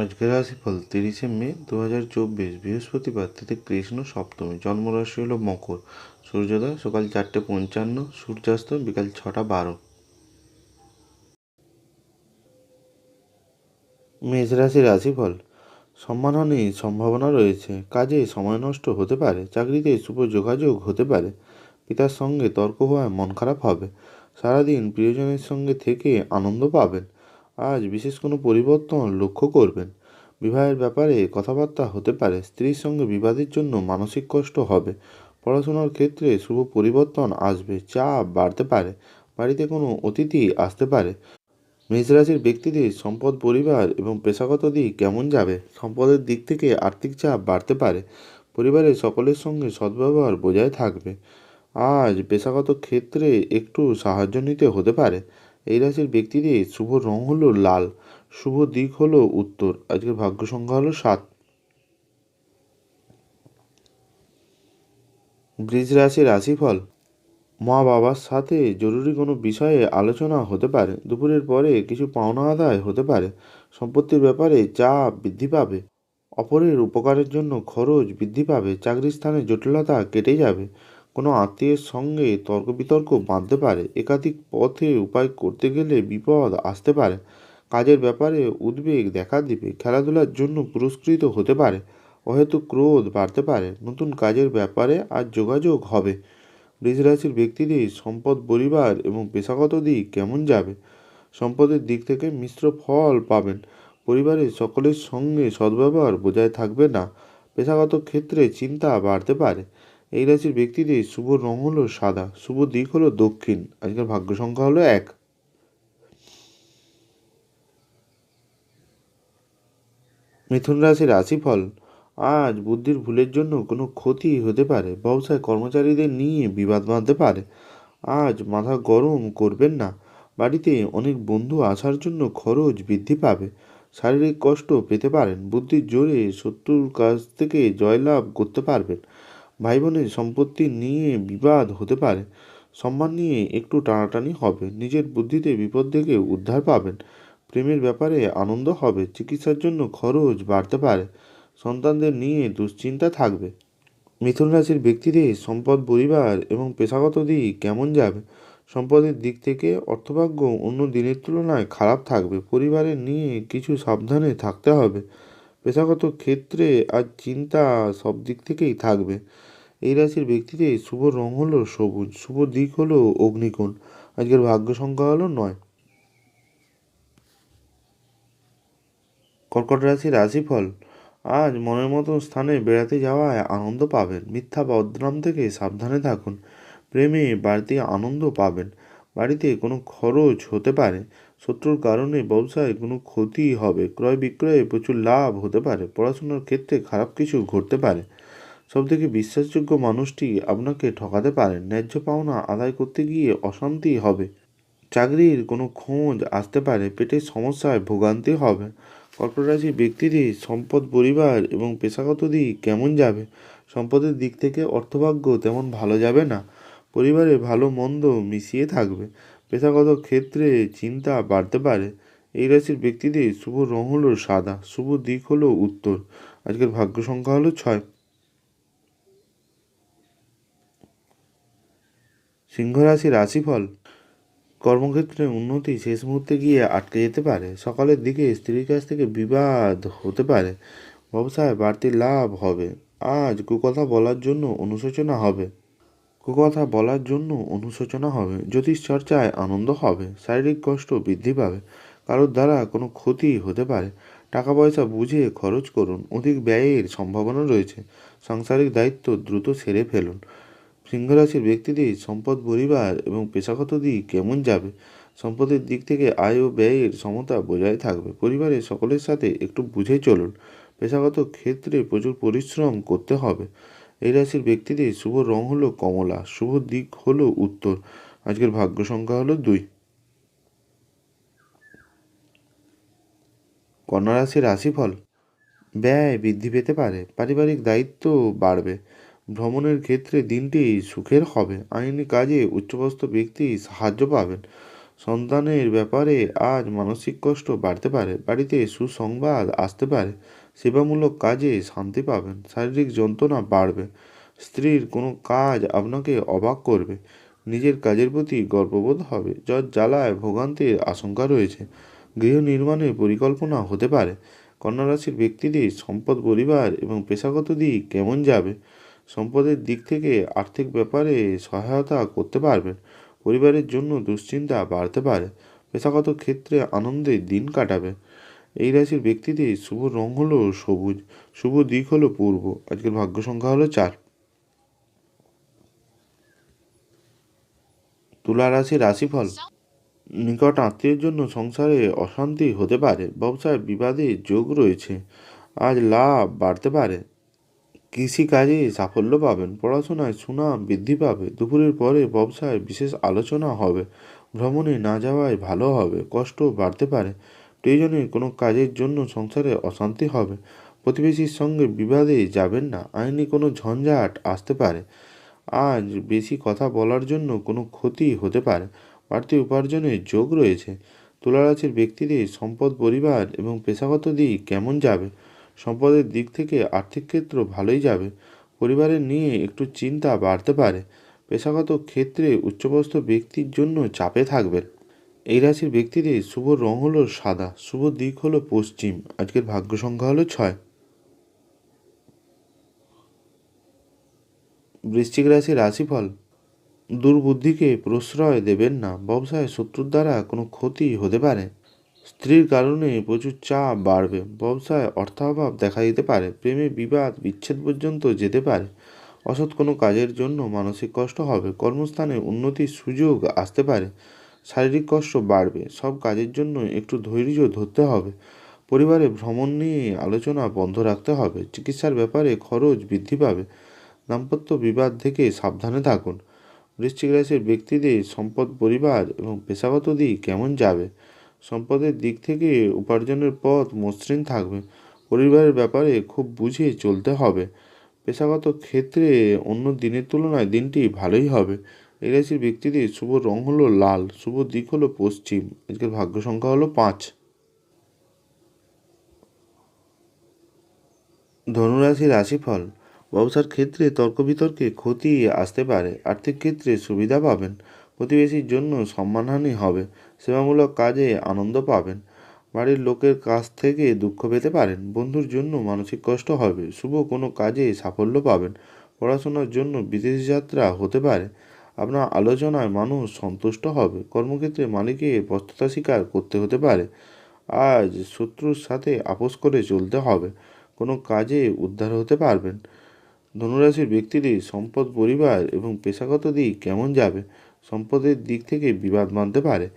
আজকের রাশিফল তিরিশে মে দু হাজার চব্বিশ, বৃহস্পতিবার তিথি কৃষ্ণ সপ্তমী, জন্মরাশি হলো মকর, সূর্যোদয় সকাল চারটে পঞ্চান্ন সূর্যাস্ত বিকাল ছটা বারো। মেষ রাশি রাশিফল সম্মানহানির সম্ভাবনা রয়েছে, কাজে সময় নষ্ট হতে পারে, চাকরিতে শুভ যোগাযোগ হতে পারে, পিতার সঙ্গে তর্ক হওয়ায় মন খারাপ হবে, সারাদিন প্রিয়জনের সঙ্গে থেকে আনন্দ পাবেন আজ বিশেষ কোনো পরিবর্তন লক্ষ্য করবেন। বিবাহের ব্যাপারে কথাবার্তা হতে পারে, স্ত্রীর সঙ্গে বিবাদের জন্য মানসিক কষ্ট হবে। পড়াশোনার ক্ষেত্রে শুভ পরিবর্তন আসবে, চাপ বাড়তে পারে, বাড়িতে কোনো অতিথি আসতে পারে। মেষ রাশির ব্যক্তিদের সম্পদ পরিবার এবং পেশাগত দিক কেমন যাবে? সম্পদের দিক থেকে আর্থিক চাপ বাড়তে পারে, পরিবারের সকলের সঙ্গে সদ্ব্যবহার বজায় থাকবে। আজ পেশাগত ক্ষেত্রে একটু সাহায্য নিতে হতে পারে এই রাশির ব্যক্তিদের শুভ রং হলো লাল, শুভ দিক হলো উত্তর। আজকের ভাগ্য সংখ্যা হলো সাত। বৃষ রাশির রাশিফল, মা বাবার সাথে জরুরি কোনো বিষয়ে আলোচনা হতে পারে। দুপুরের পরে কিছু পাওনা আদায় হতে পারে। সম্পত্তির ব্যাপারে চাপ বৃদ্ধি পাবে। অপরের উপকারের জন্য খরচ বৃদ্ধি পাবে। চাকরির স্থানে জটিলতা কেটে যাবে। কোনো আত্মীয়ের সঙ্গে তর্ক বিতর্ক বাঁধতে পারে, একাধিক পথে উপায় করতে গেলে বিপদ আসতে পারে। কাজের ব্যাপারে উদ্বেগ দেখা দিবে, খেলাধুলার জন্য পুরস্কৃত হতে পারে, অহেতু ক্রোধ বাড়তে পারে। নতুন কাজের ব্যাপারে আর যোগাযোগ হবে। বৃষ রাশির ব্যক্তিদের সম্পদ পরিবার এবং পেশাগত দিক কেমন যাবে? সম্পদের দিক থেকে মিশ্র ফল পাবেন। পরিবারের সকলের সঙ্গে সদ্ব্যবহার বজায় থাকবে না। পেশাগত ক্ষেত্রে চিন্তা বাড়তে পারে। এই রাশির ব্যক্তিদের শুভ রং হলো সাদা, শুভ দিক হলো দক্ষিণ। আজকের ভাগ্য সংখ্যা হলো এক। মিথুন রাশির রাশিফল, আজ বুদ্ধির ভুলের জন্য কোনো ক্ষতি হতে পারে। ব্যবসায় কর্মচারীদের নিয়ে বিবাদ বাঁধতে পারে। আজ মাথা গরম করবেন না। বাড়িতে অনেক বন্ধু আসার জন্য খরচ বৃদ্ধি পাবে। শারীরিক কষ্ট পেতে পারেন। বুদ্ধির জোরে শত্রুর কাছ থেকে জয়লাভ করতে পারবেন। ভাই বোনের সম্পত্তি নিয়ে বিবাদ হতে পারে। সম্মান নিয়ে একটু টানাটানি হবে। নিজের বুদ্ধিতে বিপদ থেকে উদ্ধার পাবেন। প্রেমের ব্যাপারে আনন্দ হবে। চিকিৎসার জন্য খরচ বাড়তে পারে। সন্তানদের নিয়ে দুশ্চিন্তা থাকবে। মিথুন রাশির ব্যক্তিদের সম্পদ, পরিবার এবং পেশাগত দিক কেমন যাবে? সম্পদের দিক থেকে অর্থভাগ্য অন্য দিনের তুলনায় খারাপ থাকবে। পরিবারের নিয়ে কিছু সাবধানে থাকতে হবে। পেশাগত ক্ষেত্রে আর চিন্তা সব দিক থেকেই থাকবে। এই রাশির ব্যক্তিদের শুভ রং হলো সবুজ, শুভ দিক হলো অগ্নিকোণ। আজকের ভাগ্য সংখ্যা হলো নয়। কর্কট রাশির রাশিফল, আজ মনের মতো স্থানে বেড়াতে যাওয়ায় আনন্দ পাবেন। মিথ্যা বদনাম থেকে সাবধানে থাকুন। প্রেমে বাড়তি আনন্দ পাবেন। বাড়িতে কোনো খরচ হতে পারে। শত্রুর কারণে ব্যবসায় কোনো ক্ষতি হবে। ক্রয় বিক্রয়ে প্রচুর লাভ হতে পারে। পড়াশোনার ক্ষেত্রে খারাপ কিছু ঘটতে পারে। সবথেকে বিশ্বাসযোগ্য মানুষটি আপনাকে ঠকাতে পারে। ন্যায্য পাওনা আদায় করতে গিয়ে অশান্তি হবে। চাকরির কোনো খোঁজ আসতে পারে। পেটের সমস্যায় ভোগান্তি হবে। কর্কট রাশির ব্যক্তিদের সম্পদ পরিবার এবং পেশাগত দিক কেমন যাবে? সম্পদের দিক থেকে অর্থভাগ্য তেমন ভালো যাবে না। পরিবারে ভালো মন্দ মিশিয়ে থাকবে। পেশাগত ক্ষেত্রে চিন্তা বাড়তে পারে। এই রাশির ব্যক্তিদের শুভ রং হলো সাদা, শুভ দিক হলো উত্তর। আজকের ভাগ্য সংখ্যা হলো ছয়। সিংহ রাশির রাশিফল কর্মক্ষেত্রে উন্নতি শেষ মুহূর্তে গিয়ে আটকে যেতে পারে। সকালের দিকে স্ত্রীর কাছ থেকে বিবাদ হতে পারে। ব্যবসায় বাড়তি লাভ হবে। আজ কুকথা বলার জন্য অনুশোচনা হবে। কুকথা বলার জন্য অনুশোচনা হবে, জ্যোতিষ চর্চায় আনন্দ হবে, শারীরিক কষ্ট বৃদ্ধি পাবে, কারোর দ্বারা কোনো ক্ষতি হতে পারে। টাকা পয়সা বুঝে খরচ করুন, অধিক ব্যয়ের সম্ভাবনা রয়েছে। সাংসারিক দায়িত্ব দ্রুত সেরে ফেলুন। সিংহরাশির ব্যক্তিদের সম্পদ, পরিবার এবং পেশাগত দিক কেমন যাবে? সম্পদের দিক থেকে আয় ও ব্যয়ের সমতা বজায় থাকবে। পরিবারের সকলের সাথে একটু বুঝে চলুন। পেশাগত ক্ষেত্রে প্রচুর পরিশ্রম করতে হবে। এই রাশির ব্যক্তিদের শুভ রং হলো কমলা, শুভ দিক হলো উত্তর। আজকের ভাগ্য সংখ্যা হলো দুই। কন্যা রাশির রাশিফল, ব্যয় বৃদ্ধি পেতে পারে, পারিবারিক দায়িত্ব বাড়বে, ভ্রমণের ক্ষেত্রে দিনটি সুখের হবে, আইনি কাজে উচ্চপদস্থ ব্যক্তি সাহায্য পাবেন। সন্তানের ব্যাপারে আজ মানসিক কষ্ট বাড়তে পারে, বাড়িতে সুসংবাদ আসতে পারে সেবামূলক কাজে শান্তি পাবেন, শারীরিক যন্ত্রণা বাড়বে, স্ত্রীর কোনো কাজ আপনাকে অবাক করবে, নিজের কাজের প্রতি গর্ববোধ হবে, জ্বর জ্বালায় ভোগান্তির আশঙ্কা রয়েছে, গৃহ নির্মাণের পরিকল্পনা হতে পারে, কন্যা রাশির ব্যক্তিদের সম্পদ পরিবার এবং পেশাগত দিক কেমন যাবে, সম্পদের দিক থেকে আর্থিক ব্যাপারে সহায়তা করতে পারবেন, পরিবারের জন্য দুশ্চিন্তা বাড়তে পারে, পেশাগত ক্ষেত্রে আনন্দে দিন কাটাবে। এই রাশির ব্যক্তিদের শুভ রং হলো সবুজ, শুভ দিক হলো পূর্ব। আজকের ভাগ্য সংখ্যা হলো চার। তুলা রাশি রাশিফল নিকট আত্মীয়ের জন্য সংসারে অশান্তি হতে পারে, ব্যবসায় বিবাদে যোগ রয়েছে। আজ লাভ বাড়তে পারে। কৃষিকাজে সাফল্য পাবেন, পড়াশোনায় সুনাম বৃদ্ধি পাবে, দুপুরের পরে ব্যবসায় বিশেষ আলোচনা হবে, ভ্রমণে না যাওয়ায় ভালো হবে, কষ্ট বাড়তে পারে। প্রয়োজনে কোনো কাজের জন্য সংসারে অশান্তি হবে। প্রতিবেশীর সঙ্গে বিবাদে যাবেন না। আইনি কোনো ঝঞ্ঝাট আসতে পারে। আজ বেশি কথা বলার জন্য কোনো ক্ষতি হতে পারে। বাড়তি উপার্জনের যোগ রয়েছে। তুলারাশির ব্যক্তিদের সম্পদ, পরিবার এবং পেশাগত দিক কেমন যাবে? সম্পদের দিক থেকে আর্থিক ক্ষেত্র ভালোই যাবে। পরিবারের নিয়ে একটু চিন্তা বাড়তে পারে। পেশাগত ক্ষেত্রে উচ্চপস্ত ব্যক্তির জন্য চাপে থাকবেন। এই রাশির ব্যক্তিদের শুভ রং হলো সাদা, শুভ দিক হলো পশ্চিম। আজকের ভাগ্য সংখ্যা হলো ছয়। বৃশ্চিক রাশির রাশিফল, দুর্বুদ্ধিকে প্রশ্রয় দেবেন না, ব্যবসায় শত্রুর দ্বারা কোনো ক্ষতি হতে পারে। স্ত্রীর কারণে প্রচুর চাপ বাড়বে, ব্যবসায় অর্থাভাব দেখা দিতে পারে, প্রেমে বিবাদ বিচ্ছেদ পর্যন্ত যেতে পারে। অসৎ কোনো কাজের জন্য মানসিক কষ্ট হবে, কর্মস্থানে উন্নতির সুযোগ আসতে পারে। শারীরিক কষ্ট বাড়বে। সব কাজের জন্য একটু ধৈর্য ধরতে হবে। পরিবারে ভ্রমণ নিয়ে আলোচনা বন্ধ রাখতে হবে। চিকিৎসার ব্যাপারে খরচ বৃদ্ধি পাবে। দাম্পত্য বিবাদ থেকে সাবধানে থাকুন। বৃশ্চিক রাশির ব্যক্তিদের সম্পদ পরিবার এবং পেশাগত দিক কেমন যাবে? সম্পদের দিক থেকে উপার্জনের পথ মসৃণ থাকবে। পরিবারের ব্যাপারে খুব বুঝে চলতে হবে। পেশাগত ক্ষেত্রে অন্য দিনের তুলনায় দিনটি ভালোই হবে। এই রাশির ব্যক্তিদের শুভ রং হলো লাল, শুভ দিক হলো পশ্চিম। আজকের ভাগ্য সংখ্যা হলো পাঁচ। ধনুরাশি রাশিফল। ব্যবসার ক্ষেত্রে তর্ক বিতর্কে ক্ষতি আসতে পারে। আর্থিক ক্ষেত্রে সুবিধা পাবেন। প্রতিবেশীর জন্য সম্মানহানি হবে। সেবামূলক কাজে আনন্দ পাবেন। বাড়ির লোকের কাছ থেকে দুঃখ পেতে পারেন। বন্ধুর জন্য মানসিক কষ্ট হবে। শুভ কোনো কাজে সাফল্য পাবেন। পড়াশোনার জন্য বিদেশ যাত্রা হতে পারে। আপনার আলোচনায় মানুষ সন্তুষ্ট হবে। কর্মক্ষেত্রে মালিককে ব্যস্ততা স্বীকার করতে হতে পারে। আজ শত্রুর সাথে আপোষ করে চলতে হবে। কোনো কাজে উদ্ধার হতে পারবেন। ধনুরাশির ব্যক্তিদের সম্পদ, পরিবার এবং পেশাগত দিক কেমন যাবে? সম্পদের দিক থেকে বিবাদ মানতে পারে।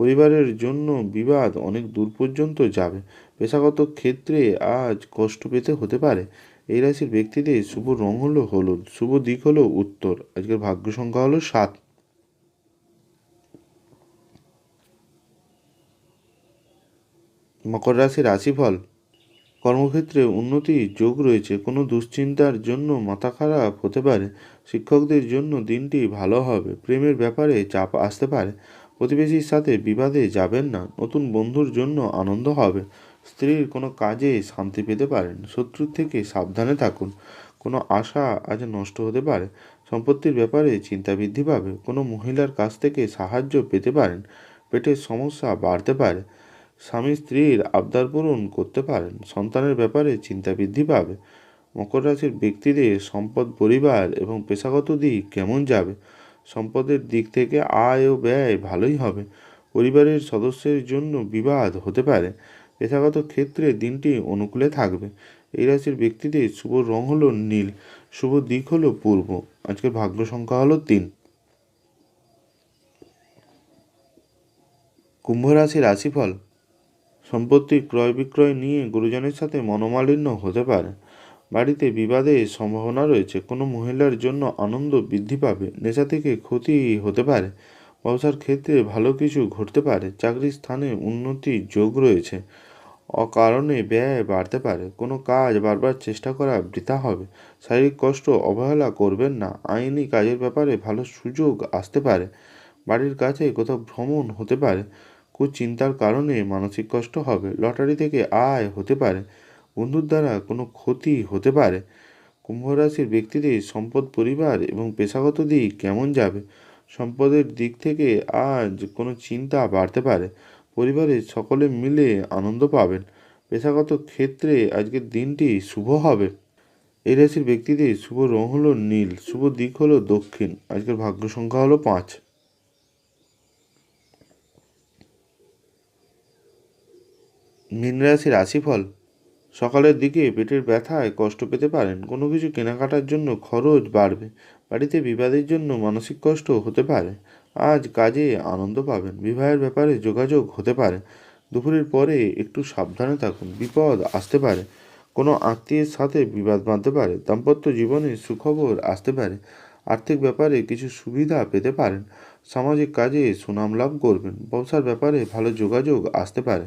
পরিবারের জন্য বিবাদ অনেক দূর পর্যন্ত যাবে। পেশাগত ক্ষেত্রে আজ কষ্ট পেতে হতে পারে। এই রাশির ব্যক্তিদের শুভ রং হলো হলুদ, শুভ দিক হলো উত্তর। আজকের ভাগ্য সংখ্যা হলো সাত। মকর রাশির রাশিফল। কর্মক্ষেত্রে উন্নতির যোগ রয়েছে, কোনো দুশ্চিন্তার জন্য মাথা খারাপ হতে পারে। শিক্ষকদের জন্য দিনটি ভালো হবে, প্রেমের ব্যাপারে চাপ আসতে পারে। প্রতিবেশীর সাথে বিবাদে যাবেন না, নতুন বন্ধুর জন্য আনন্দ হবে। স্ত্রীর কোনো কাজে শান্তি পেতে পারেন, শত্রুর থেকে সাবধানে থাকুন। কোনো আশা আজ নষ্ট হতে পারে। সম্পত্তির ব্যাপারে চিন্তা বৃদ্ধি পাবে। কোনো মহিলার কাছ থেকে সাহায্য পেতে পারেন। পেটের সমস্যা বাড়তে পারে। স্বামী স্ত্রীর আবদার পূরণ করতে পারেন। সন্তানের ব্যাপারে চিন্তা বৃদ্ধি পাবে। মকর রাশির ব্যক্তিদের সম্পদ, পরিবার এবং পেশাগত দিক কেমন যাবে? সম্পদের দিক থেকে আয় ও ব্যয় ভালোই হবে। পরিবারের সদস্যের জন্য বিবাদ হতে পারে। পেশাগত ক্ষেত্রে দিনটি অনুকূলে থাকবে। এই রাশির ব্যক্তিদের শুভ রং হলো নীল, শুভ দিক হলো পূর্ব। আজকের ভাগ্য সংখ্যা হলো তিন। কুম্ভ রাশি রাশিফল, সম্পত্তি ক্রয় বিক্রয় নিয়ে গুরুজনের সাথে মনোমালিন্য হতে পারে। বাড়িতে বিবাদের সম্ভাবনা রয়েছে, কোনো মহিলার জন্য আনন্দ বৃদ্ধি পাবে, নেশা থেকে ক্ষতি হতে পারে। ব্যবসার ক্ষেত্রে ভালো কিছু ঘটতে পারে, চাকরির স্থানে উন্নতির যোগ রয়েছে। অকারণে ব্যয় বাড়তে পারে। কোনো কাজ বারবার চেষ্টা করা বৃথা হবে। শারীরিক কষ্ট অবহেলা করবেন না। আইনি কাজের ব্যাপারে ভালো সুযোগ আসতে পারে। বাড়ির কাছে কোথাও ভ্রমণ হতে পারে। কুচিন্তার কারণে মানসিক কষ্ট হবে। লটারি থেকে আয় হতে পারে। বন্ধুর দ্বারা কোনো ক্ষতি হতে পারে। কুম্ভ রাশির ব্যক্তিদের সম্পদ পরিবার এবং পেশাগত দিক কেমন যাবে? সম্পদের দিক থেকে আজ কোনো চিন্তা বাড়তে পারে। পরিবারের সকলে মিলে আনন্দ পাবেন। পেশাগত ক্ষেত্রে আজকের দিনটি শুভ হবে। এই রাশির ব্যক্তিদের শুভ রং হলো নীল, শুভ দিক হলো দক্ষিণ। আজকের ভাগ্য সংখ্যা হলো পাঁচ। মীন রাশির রাশিফল, সকালের দিকে পেটের ব্যথায় কষ্ট পেতে পারেন। কোনো কিছু কেনাকাটার জন্য খরচ বাড়বে। বাড়িতে বিবাদের জন্য মানসিক কষ্ট হতে পারে। আজ কাজে আনন্দ পাবেন। বিবাহের ব্যাপারে যোগাযোগ হতে পারে। দুপুরের পরে একটু সাবধানে থাকুন। বিপদ আসতে পারে। কোনো আত্মীয়ের সাথে বিবাদ বাঁধতে পারে। দাম্পত্য জীবনে সুখবর আসতে পারে। আর্থিক ব্যাপারে কিছু সুবিধা পেতে পারেন। সামাজিক কাজে সুনাম লাভ করবেন। ব্যবসার ব্যাপারে ভালো যোগাযোগ আসতে পারে।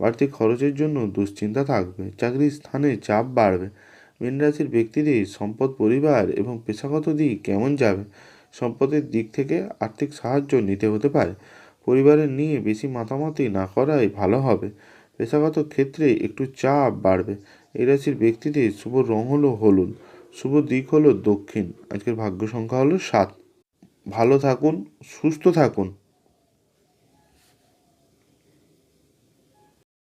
বাড়তি খরচের জন্য দুশ্চিন্তা থাকবে। চাকরির স্থানে চাপ বাড়বে। মীন রাশির ব্যক্তিদের সম্পদ, পরিবার এবং পেশাগত দিক কেমন যাবে? সম্পদের দিক থেকে আর্থিক সাহায্য নিতে হতে পারে। পরিবারের নিয়ে বেশি মাতামাতি না করাই ভালো হবে। পেশাগত ক্ষেত্রে একটু চাপ বাড়বে। এই রাশির ব্যক্তিদের শুভ রং হলো হলুদ, শুভ দিক হলো দক্ষিণ। আজকের ভাগ্য সংখ্যা হলো সাত। ভালো থাকুন, সুস্থ থাকুন।